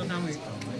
সাংঘাতিক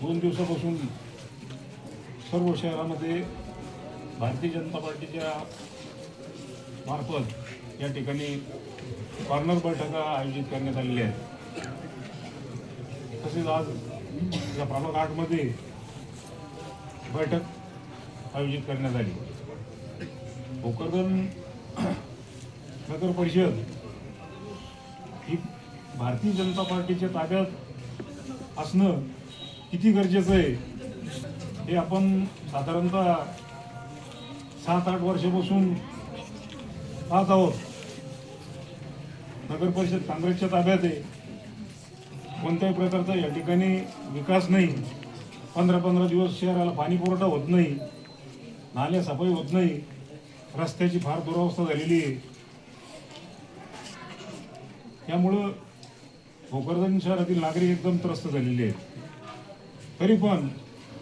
दोन दिवसापासून सर्व शहरामध्ये भारतीय जनता पार्टीच्या मार्फत या ठिकाणी कॉर्नर बैठका आयोजित करण्यात आलेल्या आहेत. तसेच आज या प्रभाग आठमध्ये बैठक आयोजित करण्यात आली. भोकरदन नगर परिषद ही भारतीय जनता पार्टीच्या ताब्यात असणं किती गरजेचं आहे हे आपण साधारणतः सात आठ वर्षापासून पाहत आहोत. नगर परिषद काँग्रेसच्या ताब्यात आहे. कोणत्याही प्रकारचा या ठिकाणी विकास नाही. पंधरा पंधरा दिवस शहराला पाणी पुरवठा होत नाही. नाल्या सफाई होत नाही. रस्त्याची फार दुरावस्था झालेली आहे. त्यामुळं भोकरदन शहरातील नागरिक एकदम त्रस्त झालेले आहेत. तरी पण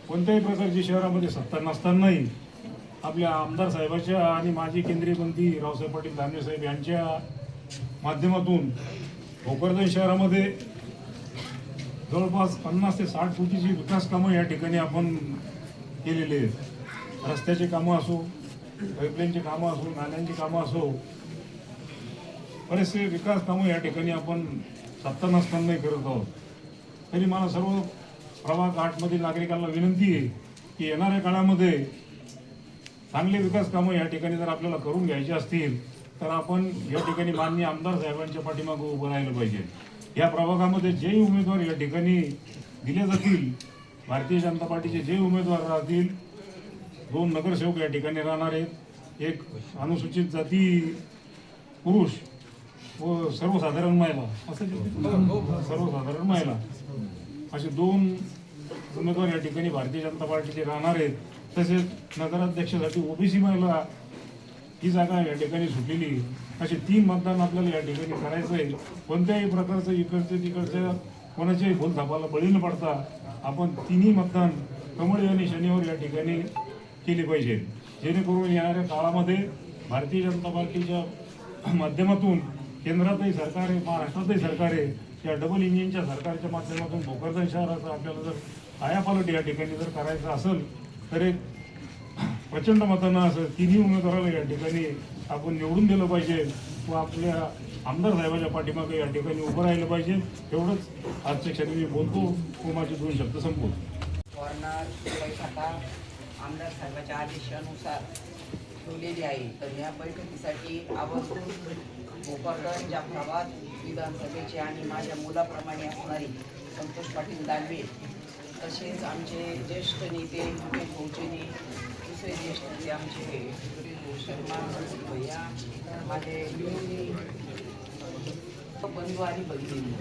कोणत्याही प्रकारची शहरामध्ये सत्ता नसतानाही आपल्या आमदार साहेबाच्या आणि माजी केंद्रीय मंत्री रावसाहेब पाटील दानवे साहेब यांच्या माध्यमातून भोकरदन शहरामध्ये जवळपास पन्नास ते साठ कोटीची विकास कामं या ठिकाणी आपण केलेली आहेत. रस्त्याची कामं असो पाईपलाईनची कामं असो नाल्यांची कामं असो बरेचसे विकास कामं या ठिकाणी आपण सत्ता नसतानाही करत आहोत. तरी मला सर्व प्रभाग आठमधील नागरिकांना विनंती आहे की येणाऱ्या काळामध्ये चांगले विकास कामं या ठिकाणी जर आपल्याला करून घ्यायचे असतील तर आपण या ठिकाणी माननीय आमदार साहेबांच्या पाठीमागं उभं राहिलं पाहिजे. या प्रभागामध्ये जे उमेदवार या ठिकाणी दिले जातील भारतीय जनता पार्टीचे जे उमेदवार राहतील दोन नगरसेवक या ठिकाणी राहणार आहेत. एक अनुसूचित जाती पुरुष व सर्वसाधारण महिला. असं सर्वसाधारण महिला. असे दोन उमेदवार या ठिकाणी भारतीय जनता पार्टीचे राहणार आहेत. तसेच नगराध्यक्षासाठी ओबीसी महिला ही जागा या ठिकाणी सुटलेली असे तीन मतदान आपल्याला या ठिकाणी करायचं आहे. कोणत्याही प्रकारचं इकडचं तिकडचं कोणाच्याही भूलथापाला बळी न पडता आपण तिन्ही मतदान कमळ आणि शनिवार या ठिकाणी केली पाहिजे. जेणेकरून येणाऱ्या काळामध्ये भारतीय जनता पार्टीच्या माध्यमातून केंद्रातही सरकार आहे महाराष्ट्रातही सरकार आहे या डबल इंजिनच्या सरकारच्या माध्यमातून भोकरदन शहराचा आपल्याला जर आयापालट या ठिकाणी जर करायचं असेल तर एक प्रचंड मतांना असं तिन्ही उमेदवाराला या ठिकाणी आपण निवडून दिलं पाहिजे व आपल्या आमदार साहेबाच्या पाठीमागे या ठिकाणी उभं राहिलं पाहिजे. एवढंच आजच्या क्षणी मी बोलतो व माझे दोन शब्द संपवतो. कॉर्नर बैठका आमदार साहेबाच्या आदेशानुसार ठेवलेली आहे. तर या बैठकीसाठी आवर्जून भोकरदन जाफराबाद विधानसभेचे आणि माझ्या मुलाप्रमाणे असणारी संतोष पाटील दानवे तसेच आमचे ज्येष्ठ नेते मुकेश दुसरे ज्येष्ठ आमचे शर्मा भैया माझे बंधू आणि बहिणी.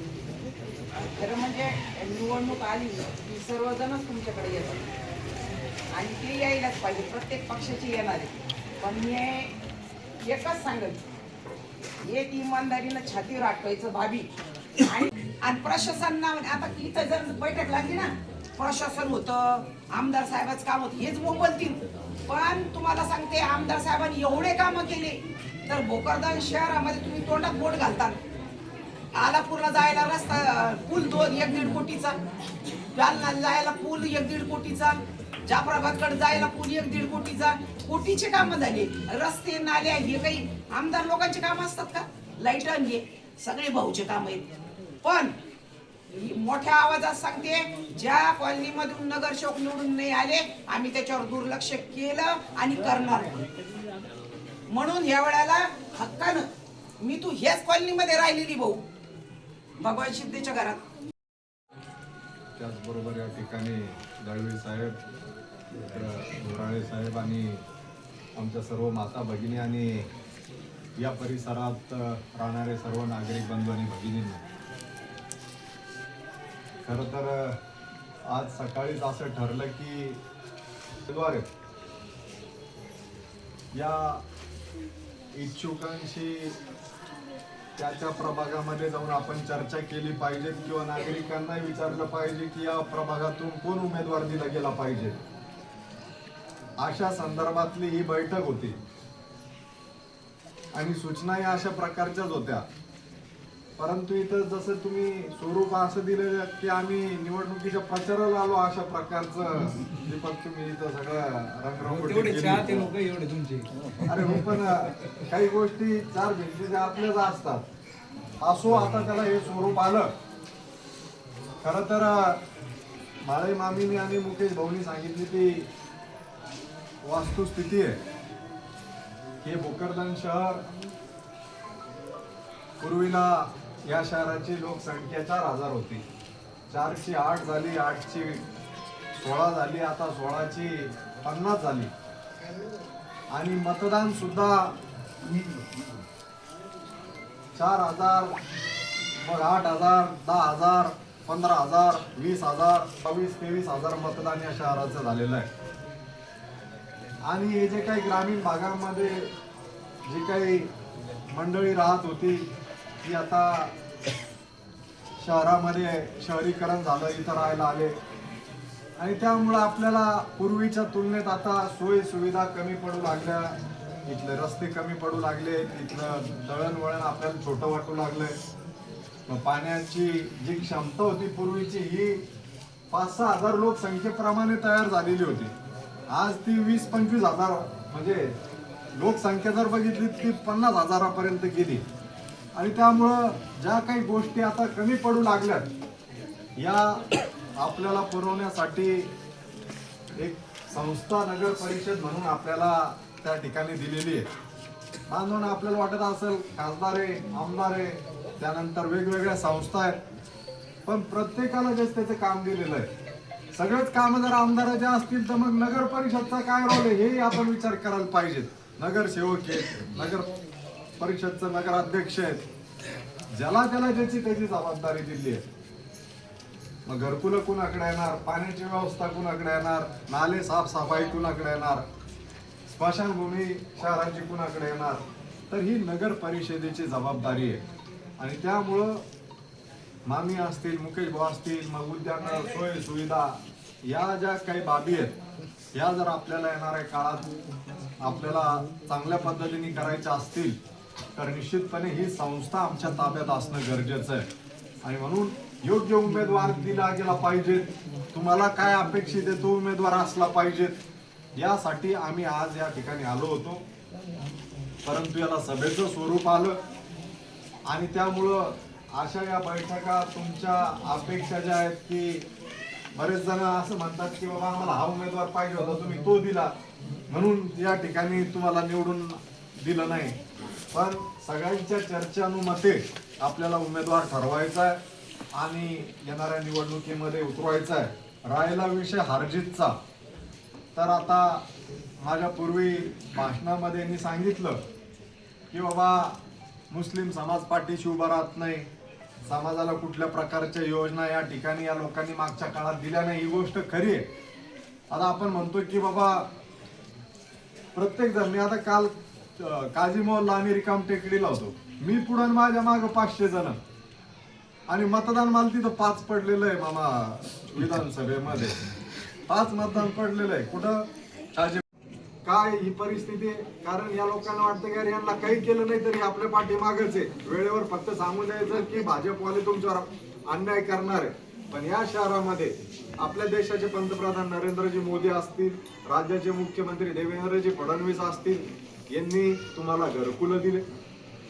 खरं म्हणजे निवडणूक आली की सर्वजणच तुमच्याकडे येतात. आणि ते यायलाच पाहिजे प्रत्येक पक्षाची येणार. आहे पण मी एकच सांगत एक इमानदारीनं छातीवर आठवायचं भाभी आणि प्रशासनाने आता इथं जर बैठक लागली ना प्रशासन होतं आमदार साहेबाचं काम होतं. हेच बोंबलतील पण तुम्हाला सांगते आमदार साहेबांनी एवढे कामं केले तर भोकरदान शहरामध्ये तुम्ही तोंडात बोट घालता आलापूरला जायला रस्ता पूल दोन एक दीड कोटीचा. जालना जायला पूल एक दीड कोटीचा. जाफराबादकडे जायला पूल एक दीड कोटीचा. कोटीचे कामं झाले. रस्ते नाल्या हे काही आमदार लोकांचे काम असतात का? लाइट हे सगळे भाऊचे काम आहेत. पण मोठ्या आवाजात सांगते ज्या कॉलनीमधून नगरसेवक निवडून नाही आले आम्ही त्याच्यावर दुर्लक्ष केलं आणि करणार म्हणून या वेळेला हक्कानं मी तू ह्याच कॉलनीमध्ये राहिलेली भाऊ. भगवान शिंदेच्या घरात. त्याचबरोबर या ठिकाणी दळवी साहेब धोराळे साहेब आणि आमच्या सर्व माता भगिनी आणि या परिसरात राहणारे सर्व नागरिक बंधू आणि भगिनींना. खरं तर आज सकाळीच असं ठरलं की द्वारे या इच्छुकांशी त्या त्या प्रभागामध्ये जाऊन आपण चर्चा केली पाहिजे किंवा नागरिकांना विचारलं पाहिजे की या प्रभागातून कोण उमेदवार दिला गेला पाहिजे. अशा संदर्भातली ही बैठक होती. आणि सूचना या अशा प्रकारच्याच होत्या. परंतु इथं जसं तुम्ही स्वरूप असं दिलेलं की आम्ही निवडणुकीच्या प्रचाराला आलो अशा प्रकारचं दीपक तुम्ही इथं सगळं एवढे तुमचे. अरे हो पण काही गोष्टी चार भिंतीच्या आपल्याच असतात. असो आता त्याला हे स्वरूप आलं. खर तर माळे मामीने आणि मुकेश भाऊनी सांगितली ती वास्तुस्थिती आहे. हे भोकरदन शहर पूर्वीला या शहराची लोकसंख्या चार हजार होती. चारची आठ झाली आठची सोळा झाली आता सोळाची पन्नास झाली. आणि मतदान सुद्धा चार हजार मग आठ हजार दहा हजार पंधरा हजार वीस हजार बावीस तेवीस हजार मतदान या शहराचं झालेलं आहे. आणि हे जे काही ग्रामीण भागामध्ये जी काही मंडळी राहत होती ती आता शहरामध्ये शहरीकरण झालं इथं राहायला आले. आणि त्यामुळं आपल्याला पूर्वीच्या तुलनेत आता सोयी सुविधा कमी पडू लागल्या. इथले रस्ते कमी पडू लागले. इथलं दळणवळण आपल्याला छोटं वाटू लागलंय. मग पाण्याची जी क्षमता होती पूर्वीची ही पाच सहा हजार लोकसंख्येप्रमाणे तयार झालेली होती. आज ती वीस पंचवीस हजार म्हणजे लोकसंख्या जर बघितली ती पन्नास हजारापर्यंत गेली. आणि त्यामुळं ज्या काही गोष्टी आता कमी पडू लागल्यात या आपल्याला पुरवण्यासाठी एक संस्था नगर परिषद म्हणून आपल्याला त्या ठिकाणी दिलेली आहे. बांधून आपल्याला वाटत असेल खासदार आहे आमदार आहे त्यानंतर वेगवेगळ्या संस्था आहेत. पण प्रत्येकाला जे त्याचं काम दिलेलं आहे. सगळेच कामं जर आमदाराचे असतील तर मग नगर परिषदचा काय रोल आहे हेही आपण विचार करायला पाहिजेत. नगरसेवक आहेत नगर परिषदचं नगराध्यक्ष आहेत. ज्याला त्याला ज्याची त्याची जबाबदारी दिली आहे. मग घरकुलं कुणाकडे येणार? पाण्याची व्यवस्था कुणाकडे येणार? नाले साफसफाई कुणाकडे येणार? स्मशानभूमी शहराची कुणाकडे येणार? तर ही नगर परिषदेची जबाबदारी आहे. आणि त्यामुळं मामी असतील मुकेश भाऊ असतील मग उद्यान सोय सुविधा या ज्या काही बाबी आहेत या जर आपल्याला येणाऱ्या काळात आपल्याला चांगल्या पद्धतीने करायच्या असतील तर निश्चितपणे ही संस्था आमच्या ताब्यात असणं गरजेचं आहे. आणि म्हणून योग्य उमेदवार दिला गेला पाहिजे. तुम्हाला काय अपेक्षित आहे तो उमेदवार असला पाहिजे. यासाठी आम्ही आज या ठिकाणी आलो होतो. परंतु याला सभेचं स्वरूप आलं. आणि त्यामुळं अशा या बैठका तुमच्या अपेक्षा ज्या आहेत की बरेच जण असं म्हणतात की बाबा आम्हाला हा उमेदवार पाहिजे होता तुम्ही तो दिला. म्हणून या ठिकाणी तुम्हाला निवडून दिलं नाही. पण सगळ्यांच्या चर्चानुमते आपल्याला उमेदवार ठरवायचा आहे आणि येणाऱ्या निवडणुकीमध्ये उतरवायचा आहे. राहिला विषय हार्जितचा. तर आता माझ्या पूर्वी भाषणामध्ये मी सांगितलं की बाबा मुस्लिम समाज पाठीशी उभा राहत नाही. समाजाला कुठल्या प्रकारच्या योजना या ठिकाणी या लोकांनी मागच्या काळात दिल्या नाही. ही गोष्ट खरी आहे. आता आपण म्हणतो की बाबा प्रत्येक जण मी आता काल अं, काझी आम्ही रिकाम टेकडी लावतो. मी पुढं माझ्या माग पाचशे जण. आणि मतदान मला तिथं पाच पडलेलं आहे मामा विधानसभेमध्ये. पाच मतदान पडलेलं आहे. कुठं? काजी काय ही परिस्थिती कारण या लोकांना वाटतं की अरे यांना काही केलं नाही तरी आपल्या पाठीमागच आहे. वेळेवर फक्त सांगून द्यायचं की भाजपवाले तुमच्यावर अन्याय करणार आहे. पण या शहरामध्ये आपल्या देशाचे पंतप्रधान नरेंद्रजी मोदी असतील राज्याचे मुख्यमंत्री देवेंद्रजी फडणवीस असतील यांनी तुम्हाला घरकुलं दिले.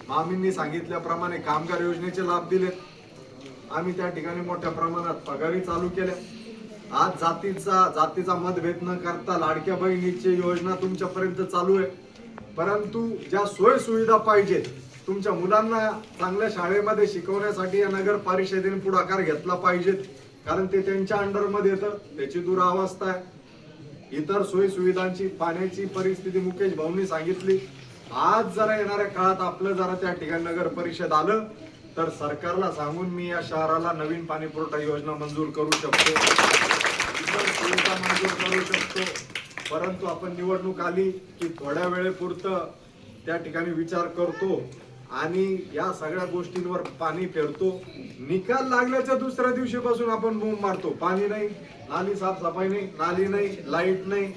मामींनी सांगितल्याप्रमाणे कामगार योजनेचे लाभ दिले. आम्ही त्या ठिकाणी मोठ्या प्रमाणात पगारी चालू केल्या. आज जातीचा जातीचा मतभेद न करता लाडक्या बहिणीची योजना तुमच्यापर्यंत चालू आहे. परंतु ज्या सोय सुविधा पाहिजेत तुमच्या मुलांना चांगल्या शाळेमध्ये शिकवण्यासाठी या नगर परिषदेने पुढाकार घेतला पाहिजेत. कारण ते त्यांच्या अंडरमध्ये येतं त्याची दुरावस्था आहे. इतर सोयीसुविधांची पाण्याची परिस्थिती मुकेश भाऊंनी सांगितली. आज जरा येणाऱ्या काळात आपलं जरा त्या ठिकाणी नगर परिषद आलं तर सरकारला सांगून मी या शहराला नवीन पाणी पुरवठा योजना मंजूर करू शकतो. इतर सुविधा मंजूर करू शकतो. परंतु आपण निवडणूक आली की थोड्या वेळेपुरतं त्या ठिकाणी विचार करतो. आणि या सगळ्या गोष्टींवर पाणी फेरतो निकाल लागल्याच्या दुसऱ्या दिवशीपासून आपण बोंब मारतो. पाणी नाही नाली साफसफाई नाही नाली नाही लाइट नाही.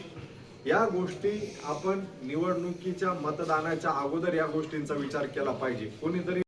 या गोष्टी आपण निवडणुकीच्या मतदानाच्या अगोदर या गोष्टींचा विचार केला पाहिजे. कोणीतरी